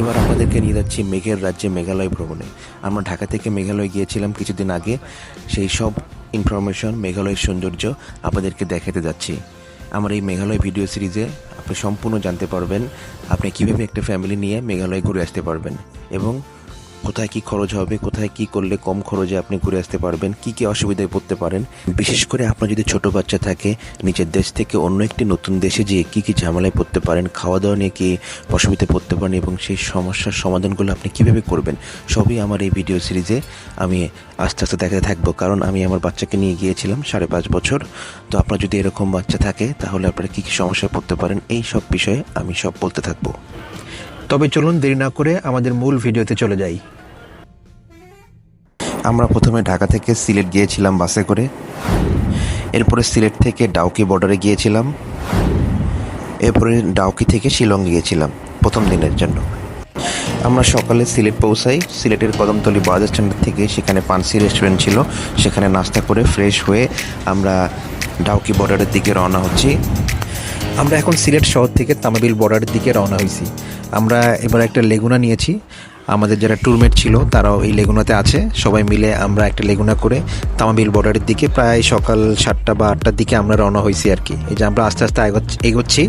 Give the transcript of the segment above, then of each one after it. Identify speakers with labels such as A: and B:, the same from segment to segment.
A: এবার আপনাদেরকে নিয়ে যাচ্ছি মেঘের রাজ্যে মেঘালয় ভ্রমণে। আমরা ঢাকা থেকে মেঘালয় গিয়েছিলাম কিছুদিন আগে। সেই সব ইনফরমেশন মেঘালয়ের সৌন্দর্য আপনাদেরকে দেখাতে যাচ্ছি। আমার এই মেঘালয় ভিডিও সিরিজে আপনি সম্পূর্ণ জানতে পারবেন আপনি কীভাবে একটা ফ্যামিলি নিয়ে মেঘালয় ঘুরে আসতে পারবেন এবং কোথায় কি খরচ হবে, কোথায় কি করলে কম খরচে আপনি ঘুরে আসতে পারবেন, কি কি অসুবিধায় পড়তে পারেন। বিশেষ করে আপনার যদি ছোট বাচ্চা থাকে, নিজের দেশ থেকে অন্য একটি নতুন দেশে যেয়ে কি কি ঝামেলায় পড়তে পারেন খাওয়া দাওয়া নিয়ে কি অসুবিধায় পড়তে পারেন এবং সেই সমস্যার সমাধানগুলো আপনি কীভাবে করবেন, সবই আমার এই ভিডিও সিরিজে আমি আস্তে আস্তে দেখাতে থাকব। কারণ আমি আমার বাচ্চাকে নিয়ে গিয়েছিলাম সাড়ে পাঁচ বছর। তো আপনার যদি এরকম বাচ্চা থাকে, তাহলে আপনারা কী কী সমস্যায় পড়তে পারেন, এই সব বিষয়ে আমি সব বলতে থাকব।
B: তবে চলুন দেরি না করে আমাদের মূল ভিডিওতে চলে যাই।
A: আমরা প্রথমে ঢাকা থেকে সিলেট গিয়েছিলাম বাসে করে। এরপরে সিলেট থেকে ডাউকি বর্ডারে গিয়েছিলাম। এরপরে ডাউকি থেকে শিলং গিয়েছিলাম, প্রথম দিনের জন্য। আমরা সকালে সিলেট পৌঁছাই। সিলেটের কদমতলি বাস স্ট্যান্ড থেকে সেখানে পানসি রেস্টুরেন্ট ছিল। সেখানে নাস্তা করে ফ্রেশ হয়ে আমরা ডাউকি বর্ডারের দিকে রওনা হচ্ছি।
B: আমরা এখন সিলেট শহর থেকে তামাবিল বর্ডারের দিকে রওনা হয়েছি। আমরা এবার একটা লেগুনা নিয়েছি। আমাদের যারা ট্যুরমেট ছিল, তারাও এই লেগুনাতে আছে। সবাই মিলে আমরা একটা লেগুনা করে তামাবিল বর্ডারের দিকে প্রায় সকাল সাতটা বা আটটার দিকে আমরা রওনা হয়েছি আর কি। এই যে আমরা আস্তে আস্তে এগোচ্ছি-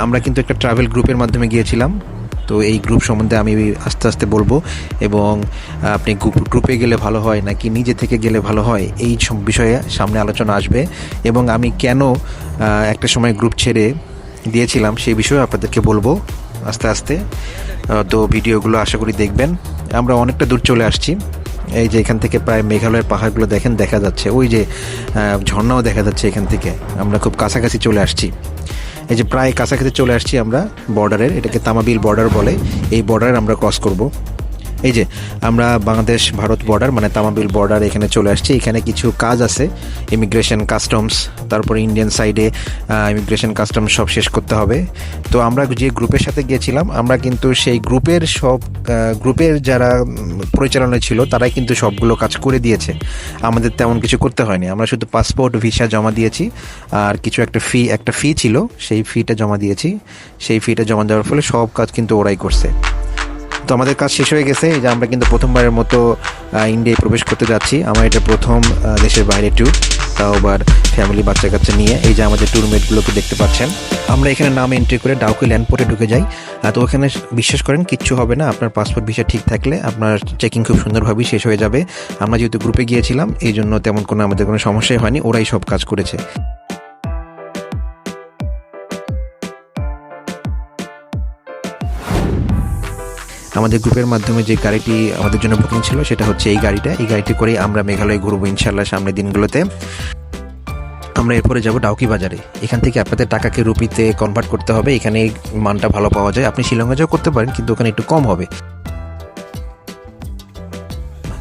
B: আমরা কিন্তু একটা ট্রাভেল গ্রুপের মাধ্যমে গিয়েছিলাম। তো এই গ্রুপ সম্বন্ধে আমি আস্তে আস্তে বলব এবং আপনি গ্রুপ- গেলে ভালো হয় নাকি নিজে থেকে গেলে ভালো হয়, এই বিষয়ে সামনে আলোচনা আসবে। এবং আমি কেন একটা সময় গ্রুপ ছেড়ে দিয়েছিলাম সেই বিষয়ে আপনাদেরকে বলব। আস্তে আস্তে। তো ভিডিওগুলো আশা করি দেখবেন। আমরা অনেকটা দূর চলে আসছি। এই যে এখান থেকে প্রায় মেঘালয়ের পাহাড়গুলো দেখেন, দেখা যাচ্ছে। ওই যে ঝর্ণাও দেখা যাচ্ছে এখান থেকে। আমরা খুব কাছাকাছি চলে আসছি। এই যে প্রায় কাছাকাছি চলে আসছি আমরা বর্ডারের এটাকে তামাবিল বর্ডার বলে। এই বর্ডার আমরা ক্রস করব। এই যে, আমরা বাংলাদেশ ভারত বর্ডার মানে তামাবিল বর্ডার এখানে চলে আসছি। এখানে কিছু কাজ আছে ইমিগ্রেশন কাস্টমস তারপরে ইন্ডিয়ান সাইডে ইমিগ্রেশন কাস্টমস সব শেষ করতে হবে। তো আমরা যে গ্রুপের সাথে গিয়েছিলাম, আমরা কিন্তু সেই গ্রুপের সব গ্রুপের যারা পরিচালনা ছিল, তারাই কিন্তু সবগুলো কাজ করে দিয়েছে। আমাদের তেমন কিছু করতে হয়নি। আমরা শুধু পাসপোর্ট ভিসা জমা দিয়েছি, আর কিছু একটা ফি একটা ফি ছিল, সেই ফিটা জমা দিয়েছি। সেই ফিটা জমা দেওয়ার ফলে সব কাজ কিন্তু ওরাই করছে। তো আমাদের কাজ শেষ হয়ে গেছে। যে আমরা কিন্তু প্রথমবারের মতো ইন্ডিয়ায় প্রবেশ করতে যাচ্ছি। আমার এটা প্রথম দেশের বাইরে ট্যুর তাও আবার ফ্যামিলি বাচ্চা কাচ্চা নিয়ে। এই যে আমাদের ট্যুরমেটগুলোকে দেখতে পাচ্ছেন। আমরা এখানে নাম এন্ট্রি করে ডাউকি ল্যান্ডপোর্টে ঢুকে যাই। তো ওখানে বিশ্বাস করেন, কিচ্ছু হবে না। আপনার পাসপোর্ট ভিসা ঠিক থাকলে আপনার চেকিং খুব সুন্দরভাবেই শেষ হয়ে যাবে। আমরা যেহেতু গ্রুপে গিয়েছিলাম, এই জন্য তেমন কোনো, আমাদের কোনো সমস্যাই হয়নি। ওরাই সব কাজ করেছে। আমাদের গ্রুপের মাধ্যমে যে গাড়িটি আমাদের জন্য বুকিং ছিল, সেটা হচ্ছে এই গাড়িটা। এই গাড়িটি করেই আমরা মেঘালয় ঘুরবো ইনশাল্লাহ সামনের দিনগুলোতে। আমরা এরপরে যাব ডাউকি বাজারে। এখান থেকে আপনাদের টাকাকে রুপিতে কনভার্ট করতে হবে। এখানে মানটা ভালো পাওয়া যায়। আপনি শিলংয়ে যাও করতে পারেন, কিন্তু ওখানে একটু কম হবে।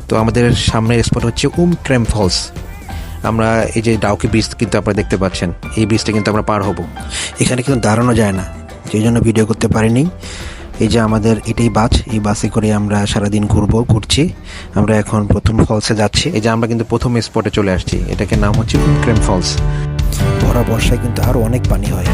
B: তো আমাদের সামনের স্পট হচ্ছে উম ক্রেম ফলস। আমরা এই যে ডাউকি ব্রিজ কিন্তু আপনারা দেখতে পাচ্ছেন। এই ব্রিজটা কিন্তু আমরা পার হব। এখানে কিন্তু দাঁড়ানো যায় না। সেই জন্য ভিডিও করতে পারিনি। এই যে আমাদের এটাই বাস, এই বাসে করে আমরা সারাদিন ঘুরবো, ঘুরছি। আমরা এখন প্রথম ফলসে যাচ্ছি। এই যে আমরা কিন্তু প্রথম স্পটে চলে আসছি। এটাকে নাম হচ্ছে ক্রেম ফলস। ভরা বর্ষায় কিন্তু আরও অনেক পানি হয়।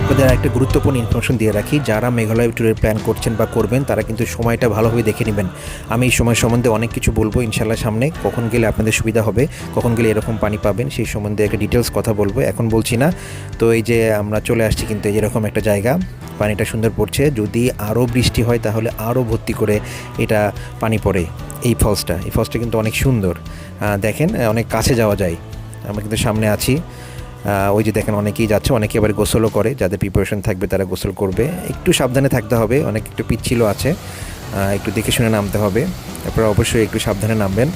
B: আপনাদের একটা গুরুত্বপূর্ণ ইনফরমেশন দিয়ে রাখি। যারা মেঘালয় ট্যুরের প্ল্যান করছেন বা করবেন, তারা কিন্তু সময়টা ভালোভাবে দেখে নেবেন। আমি এই সময় সম্বন্ধে অনেক কিছু বলব ইনশাল্লাহ সামনে। কখন গেলে আপনাদের সুবিধা হবে, কখন গেলে এরকম পানি পাবেন, সেই সম্বন্ধে একটা ডিটেলস কথা বলব। এখন বলছি না। তো এই যে আমরা চলে আসছি কিন্তু এই যেরকম একটা জায়গা, পানিটা সুন্দর পড়ছে। যদি আরও বৃষ্টি হয় তাহলে আরও ভর্তি করে এটা পানি পড়ে এই ফলসটা এই ফলসটা কিন্তু অনেক সুন্দর। দেখেন, অনেক কাছে যাওয়া যায়। আমরা কিন্তু সামনে আছি। ওই যে দেখেন অনেকেই যাচ্ছে, অনেকে আবার গোসলও করে। যাদের প্রিপারেশন থাকবে তারা গোসল করবে। একটু সাবধানে থাকতে হবে, অনেক একটু পিচ্ছিল আছে। একটু দেখে শুনে নামতে হবে। তারপরে অবশ্যই একটু সাবধানে নামবেন।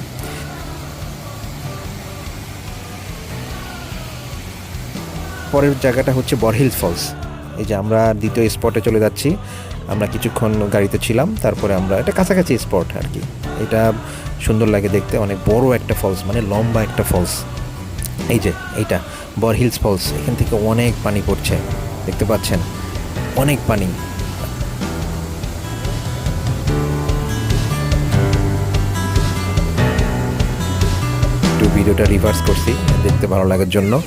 B: পরের জায়গাটা হচ্ছে বরহিল ফলস। এই যে আমরা দ্বিতীয় স্পটে চলে যাচ্ছি। আমরা কিছুক্ষণ গাড়িতে ছিলাম, তারপরে আমরা, এটা কাছাকাছি স্পট আর কি। এটা সুন্দর লাগে দেখতে, অনেক বড় একটা ফলস মানে লম্বা একটা ফলস এই যে, এইটা, বর হিলস ফলস, এখান থেকে অনেক পানি পড়ছে, দেখতে পাচ্ছেন? অনেক পানি। একটু ভিডিওটা রিভার্স করছি, দেখতে ভালো লাগার জন্য।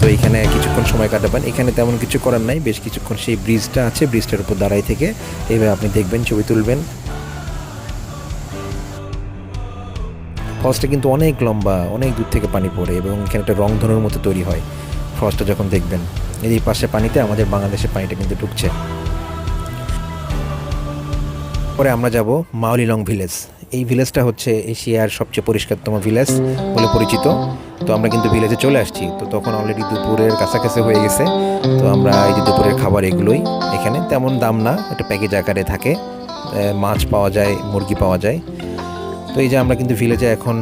B: তো এখানে কিছুক্ষণ সময় কাটাবেন। এখানে তেমন কিছু করার নাই, বেশ কিছুক্ষণ সেই ব্রিজটা আছে ব্রিজটার উপর দাঁড়াই থেকে। এইভাবে আপনি দেখবেন, ছবি তুলবেন। ফলসটা কিন্তু অনেক লম্বা, অনেক দূর থেকে পানি পড়ে এবং এখানে একটা রং ধনুর মতো তৈরি হয়। ফলসটা যখন দেখবেন, এই পাশে পানিতে আমাদের বাংলাদেশের পানিটা কিন্তু ঢুকছে। পরে আমরা যাব মাউলিলং ভিলেজ। এই ভিলেজটা হচ্ছে এশিয়ার সবচেয়ে পরিষ্কারতম ভিলেজ বলে পরিচিত। তো আমরা কিন্তু ভিলেজে চলে আসছি। তো তখন অলরেডি দুপুরের কাছাকাছি হয়ে গেছে। তো আমরা এই যে দুপুরের খাবার এগুলোই এখানে। তেমন দাম না, একটা প্যাকেজ আকারে থাকে। মাছ পাওয়া যায়, মুরগি পাওয়া যায়। তো এই যে আমরা কিন্তু ভিলেজে এখন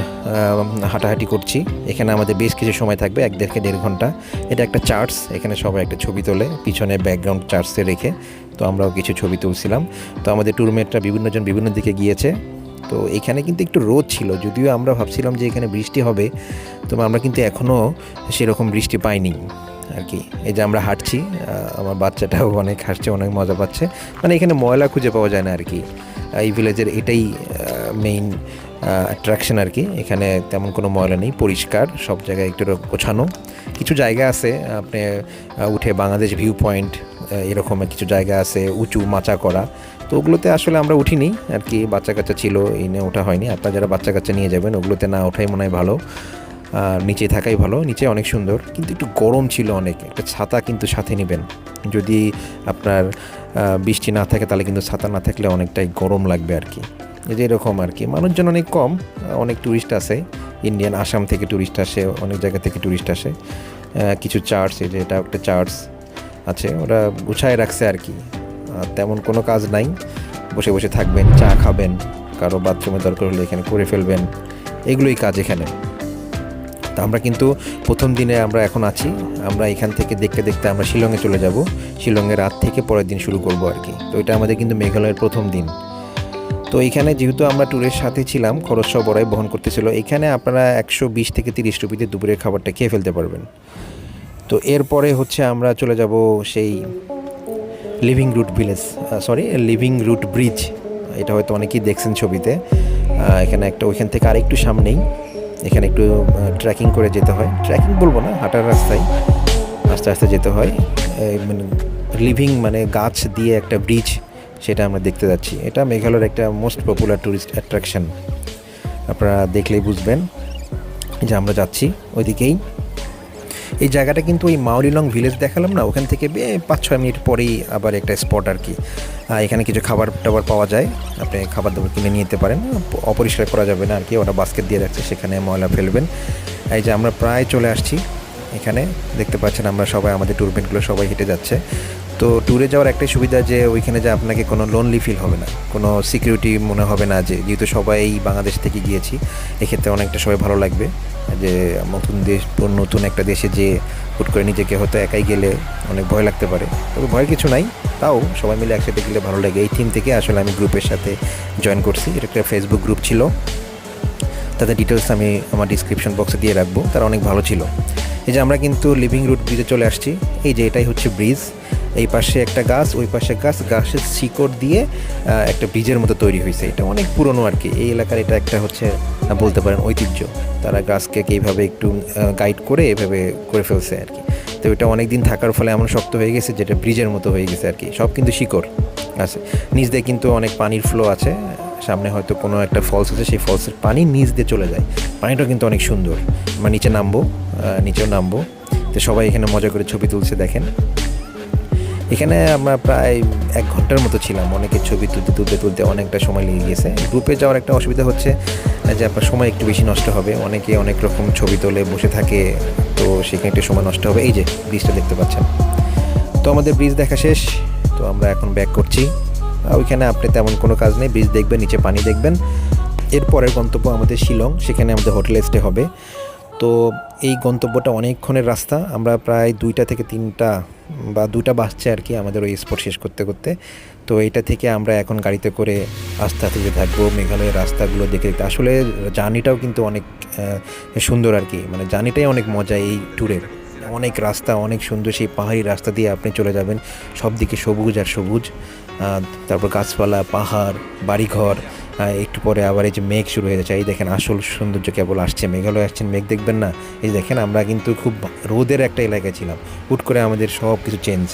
B: হাঁটাহাঁটি করছি। এখানে আমাদের বেশ কিছু সময় থাকবে, এক থেকে দেড় ঘণ্টা। এটা একটা চার্চ এখানে সবাই একটা ছবি তোলে, পিছনে ব্যাকগ্রাউন্ড চার্চে রেখে। তো আমরাও কিছু ছবি তুলছিলাম। তো আমাদের ট্যুরমেটরা বিভিন্নজন বিভিন্ন দিকে গিয়েছে। তো এখানে কিন্তু একটু রোদ ছিল, যদিও আমরা ভাবছিলাম যে এখানে বৃষ্টি হবে, তো আমরা কিন্তু এখনও সেরকম বৃষ্টি পাইনি আর কি। এই যে আমরা হাঁটছি আমার বাচ্চাটাও অনেক হাঁটছে অনেক মজা পাচ্ছে। মানে এখানে ময়লা খুঁজে পাওয়া যায় না আর কি। এই ভিলেজের এটাই মেইন অ্যাট্রাকশন আর কি। এখানে তেমন কোনো ময়লা নেই, পরিষ্কার, সব জায়গায় একটু গোছানো। কিছু জায়গা আছে, আপনি উঠে বাংলাদেশ ভিউ পয়েন্ট এরকম কিছু জায়গা আছে, উঁচু মাচা করা। তো ওগুলোতে আসলে আমরা উঠিনি আর কি, বাচ্চা কাচ্চা ছিল, এই নিয়ে ওঠা হয়নি। আপনারা যারা বাচ্চা কাচ্চা নিয়ে যাবেন, ওগুলোতে না ওঠাই মনে হয় ভালো। আর নিচে থাকাই ভালো, নিচে অনেক সুন্দর, কিন্তু একটু গরম ছিল অনেক, একটা ছাতা কিন্তু সাথে নেবেন। যদি আপনার বৃষ্টি না থাকে, তাহলে কিন্তু ছাতা না থাকলে অনেকটাই গরম লাগবে আর কি। যে এরকম আর কি। মানুষজন অনেক কম, অনেক ট্যুরিস্ট আসে। ইন্ডিয়ান আসাম থেকে ট্যুরিস্ট আসে, অনেক জায়গা থেকে ট্যুরিস্ট আসে। কিছু চার্চ এই যে এটা একটা চার্চ আছে, ওরা গুছায় রাখছে আর কি। তেমন কোনো কাজ নাই। বসে বসে থাকবেন, চা খাবেন, কারও বাথরুমে দরকার হলে এখানে করে ফেলবেন। এগুলোই কাজ এখানে। তা আমরা কিন্তু প্রথম দিনে আমরা এখন আছি। আমরা এখান থেকে দেখতে দেখতে আমরা শিলংয়ে চলে যাব। শিলংয়ে রাত থেকে পরের দিন শুরু করব আর কি। তো এটা আমাদের কিন্তু মেঘালয়ের প্রথম দিন। তো এখানে যেহেতু আমরা ট্যুরের সাথে ছিলাম, খরচ ওরাই বহন করতেছিল, এখানে আপনারা একশো বিশ থেকে তিরিশ রুপিতে দুপুরের খাবারটা খেয়ে ফেলতে পারবেন। তো এরপরে হচ্ছে আমরা চলে যাব সেই living root village sorry living root bridge এটা হয়তো অনেকেই দেখছেন ছবিতে। এখানে একটা, ওইখান থেকে আরেকটু সামনেই, এখানে একটু ট্রেকিং করে যেতে হয়। ট্রেকিং বলব না, হাঁটার রাস্তায় আস্তে আস্তে যেতে হয়। মানে লিভিং মানে গাছ দিয়ে একটা ব্রিজ সেটা আমরা দেখতে যাচ্ছি। এটা মেঘালয়ের একটা মোস্ট পপুলার ট্যুরিস্ট অ্যাট্রাকশন আপনারা দেখলেই বুঝবেন যে আমরা যাচ্ছি ওইদিকেই। এই জায়গাটা কিন্তু ওই মাউলিলং ভিলেজ দেখালাম না? ওখান থেকে বে পাঁচ ছয় মিনিট পরেই আবার একটা স্পট আর কি। এখানে কিছু খাবার টাবার পাওয়া যায়। আপনি খাবার দাবার কিনে নিয়ে যেতে পারেন। অপরিষ্কার করা যাবে না আর কি। ওটা বাস্কেট দিয়ে রাখছে, সেখানে ময়লা ফেলবেন। এই যে আমরা প্রায় চলে আসছি এখানে। দেখতে পাচ্ছেন আমরা সবাই আমাদের ট্যুরমেটগুলো সবাই হেঁটে যাচ্ছে। তো ট্যুরে যাওয়ার একটাই সুবিধা যে ওইখানে যে আপনাকে কোনো লোনলি ফিল হবে না। কোনো সিকিউরিটি মনে হবে না যে, যেহেতু সবাই বাংলাদেশ থেকে গিয়েছি, এক্ষেত্রে অনেকটা সবাই ভালো লাগবে। যে নতুন দেশ, নতুন একটা দেশে যে হুট করে নিজেকে হয়তো একাই গেলে অনেক ভয় লাগতে পারে। তবে ভয়ের কিছু নাই, তাও সবাই মিলে একসাথে গেলে ভালো লাগে। এই থিম থেকে আসলে আমি গ্রুপের সাথে জয়েন করছি। এটা একটা ফেসবুক গ্রুপ ছিল। তাদের ডিটেলস আমি আমার ডিসক্রিপশন বক্সে দিয়ে রাখব। তারা অনেক ভালো ছিল। এই যে আমরা কিন্তু লিভিং রুট ব্রিজে চলে আসছি। এই যে এটাই হচ্ছে ব্রিজ এই পাশে একটা গাছ, ওই পাশে গাছ, গাছের শিকড় দিয়ে একটা ব্রিজের মতো তৈরি হয়েছে। এটা অনেক পুরনো আর কি। এই এলাকার এটা একটা হচ্ছে বলতে পারেন ঐতিহ্য। তারা গাছকে এইভাবে একটু গাইড করে এভাবে করে ফেলছে আর কি। তো এটা অনেক দিন থাকার ফলে এমন শক্ত হয়ে গেছে যেটা ব্রিজের মতো হয়ে গেছে আর কি। সব কিন্তু শিকড় আছে। নিচ দিয়ে কিন্তু অনেক পানির ফ্লো আছে। সামনে হয়তো কোনো একটা ফলস আছে, সেই ফলসের পানি নিচ দিয়ে চলে যায়। পানিটাও কিন্তু অনেক সুন্দর। আমরা নিচে নামবো নিচেও নামবো। তো সবাই এখানে মজা করে ছবি তুলছে, দেখেন। এখানে আমরা প্রায় এক ঘণ্টার মতো ছিলাম। অনেকের ছবি তুলতে তুলতে তুলতে অনেকটা সময় লেগে গেছে। গ্রুপে যাওয়ার একটা অসুবিধা হচ্ছে যে আপনার সময় একটু বেশি নষ্ট হবে। অনেকে অনেক রকম ছবি তোলে, বসে থাকে, তো সেখানে একটু সময় নষ্ট হবে। এই যে ব্রিজটা দেখতে পাচ্ছেন। তো আমাদের ব্রিজ দেখা শেষ। তো আমরা এখন ব্যাক করছি। ওইখানে আপনি তেমন কোনো কাজ নেই। ব্রিজ দেখবেন, নিচে পানি দেখবেন। এরপরের গন্তব্য আমাদের শিলং। সেখানে আমাদের হোটেলে স্টে হবে। তো এই গন্তব্যটা অনেকক্ষণের রাস্তা। আমরা প্রায় দুইটা থেকে তিনটা বা দুটা বাজছে আর কি আমাদের ওই স্পট শেষ করতে করতে। তো এটা থেকে আমরা এখন গাড়িতে করে আস্তে আস্তে যে থাকব, মেঘালয়ের রাস্তাগুলো দেখে দেখতে। আসলে জার্নিটাও কিন্তু অনেক সুন্দর আর কি। মানে জার্নিটাই অনেক মজা এই ট্যুরের অনেক রাস্তা, অনেক সুন্দর সেই পাহাড়ি রাস্তা দিয়ে আপনি চলে যাবেন। সব দিকে সবুজ আর সবুজ। তারপর গাছপালা, পাহাড়, বাড়িঘর একটু পরে আবার এই যে মেঘ শুরু হয়ে যাচ্ছে। এই দেখেন আসল সৌন্দর্য কেবল আসছে, মেঘালয় আসছেন মেঘ দেখবেন না? এই দেখেন আমরা কিন্তু খুব রোদের একটা এলাকায় ছিলাম। হুট করে আমাদের সব কিছু চেঞ্জ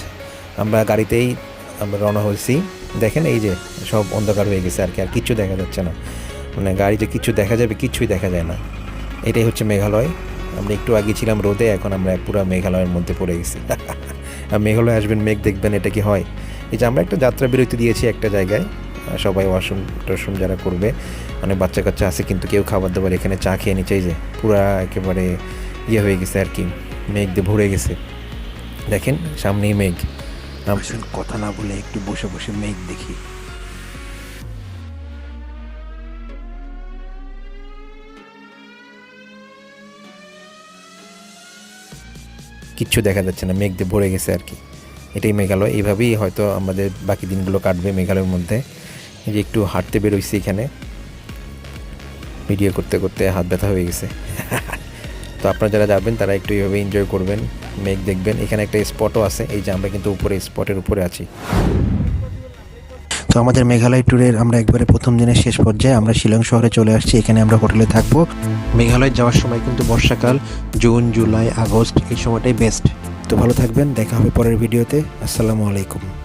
B: আমরা গাড়িতেই আমরা রওনা হয়েছি। দেখেন এই যে সব অন্ধকার হয়ে গেছে আর কি, আর কিচ্ছু দেখা যাচ্ছে না। মানে গাড়িতে কিছু দেখা যাবে কিচ্ছুই দেখা যায় না। এটাই হচ্ছে মেঘালয়। আমরা একটু আগে ছিলাম রোদে, এখন আমরা পুরো মেঘালয়ের মধ্যে পড়ে গেছি। আর মেঘালয় আসবেন, মেঘ দেখবেন এটা কি হয়? এই যে আমরা একটা যাত্রা বিরতি দিয়েছি একটা জায়গায়। সবাই ওয়াশরুম টশরুম যারা করবে অনেক বাচ্চা কাচ্চা আছে কিন্তু কেউ খাবার দাবার এখানে চা খেয়ে নিচে এই যে পুরা একেবারে ইয়ে হয়ে গেছে আর কি মেঘ দিয়ে ভরে গেছে। দেখেন সামনেই মেঘ। আম-
A: আসুন কথা না বলে একটু বসে বসে মেঘ দেখি।
B: কিচ্ছু দেখা যাচ্ছে না মেঘ দিয়ে ভরে গেছে আর কি। এটাই মেঘালয় এইভাবেই হয়তো আমাদের বাকি দিনগুলো কাটবে মেঘালয়ের মধ্যে। যে একটু হাঁটতে বেরোইছি এখানে। ভিডিও করতে করতে হাত ব্যথা হয়ে গেছে। তো আপনারা যারা যাবেন, তারা একটু এইভাবে এনজয় করবেন, মেঘ দেখবেন। এখানে একটা স্পটও আছে, এই যে আমরা কিন্তু উপরে স্পটের উপরে আছি।
A: তো আমাদের মেঘালয় ট্যুরের আমরা একবারে প্রথম দিনের শেষ পর্যায়ে আমরা শিলং শহরে চলে আসছি। এখানে আমরা হোটেলে থাকব। মেঘালয় যাওয়ার সময় কিন্তু বর্ষাকাল, জুন, জুলাই, আগস্ট এই সময়টাই বেস্ট
B: তো ভালো থাকবেন, দেখা হবে পরের ভিডিওতে আসসালামু আলাইকুম।